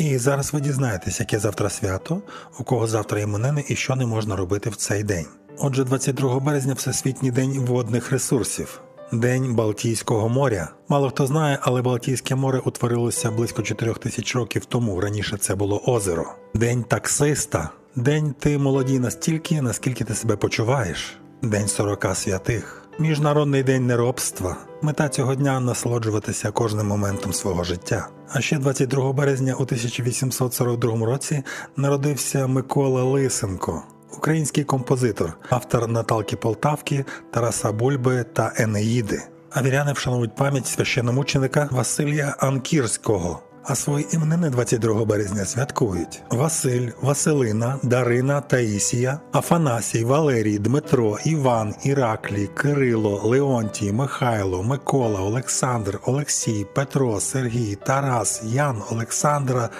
І зараз ви дізнаєтесь, яке завтра свято, у кого завтра іменини і що не можна робити в цей день. Отже, 22 березня Всесвітній день водних ресурсів. День Балтійського моря. Мало хто знає, але Балтійське море утворилося близько 4 тисяч років тому. Раніше це було озеро. День таксиста. День ти молодій настільки, наскільки ти себе почуваєш. День 40 святих. Міжнародний день неробства. Мета цього дня насолоджуватися кожним моментом свого життя. А ще 22 березня у 1842 році народився Микола Лисенко, український композитор, автор Наталки Полтавки, Тараса Бульби та Енеїди. А віряни вшанують пам'ять священномученика Василія Анкірського. А свої іменини 22 березня святкують. Василь, Василина, Дарина, Таїсія, Афанасій, Валерій, Дмитро, Іван, Іраклій, Кирило, Леонтій, Михайло, Микола, Олександр, Олексій, Петро, Сергій, Тарас, Ян, Олександра,